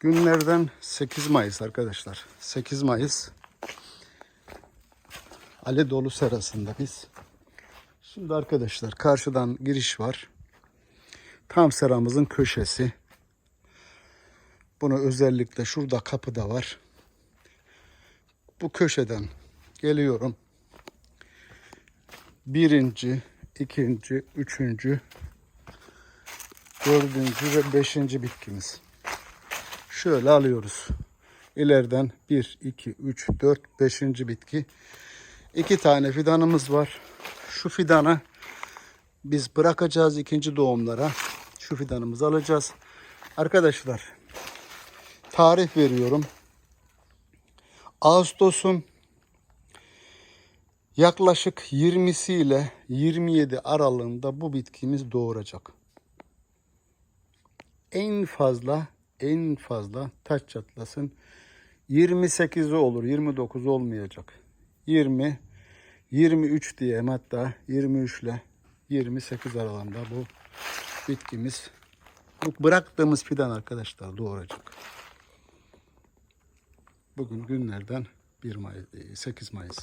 Günlerden 8 Mayıs arkadaşlar. 8 Mayıs. Ali Dolu Serası'nda biz. Şimdi arkadaşlar karşıdan giriş var. Tam seramızın köşesi. Bunu özellikle şurada kapıda var. Bu köşeden geliyorum. Birinci, ikinci, üçüncü, dördüncü ve beşinci bitkimiz. Şöyle alıyoruz. İleriden 1, 2, 3, 4, 5. bitki. İki tane fidanımız var. Şu fidanı biz bırakacağız ikinci doğumlara. Şu fidanımızı alacağız. Arkadaşlar tarih veriyorum. Ağustos'un yaklaşık 20'si ile 27 aralığında bu bitkimiz doğuracak. En fazla en fazla taç çatlasın 28'i olur 29 olmayacak. 20 23 diyeyim hatta 23 ile 28 aralığında bu bitkimiz bu bıraktığımız fidan arkadaşlar doğuracak. Bugün günlerden 1 Mayıs, 8 Mayıs.